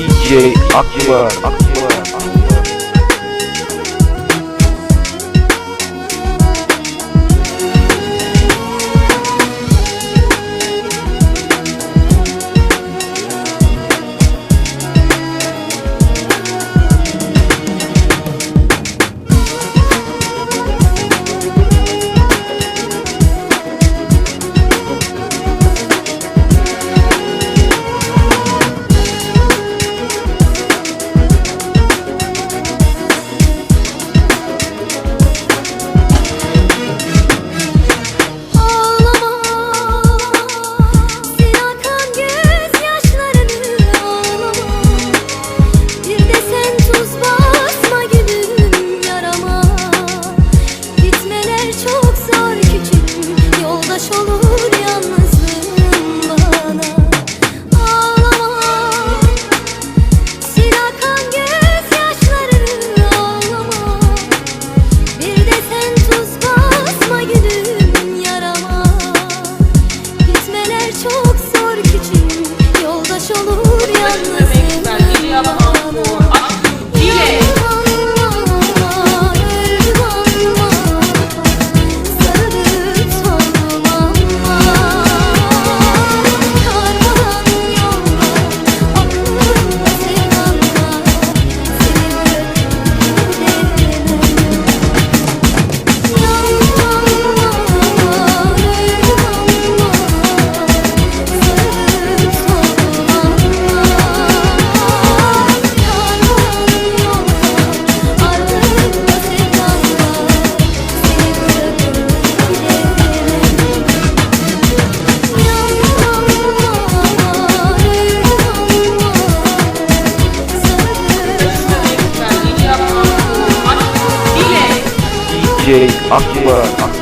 DJ Akbar. Akbar. Akbar Akbar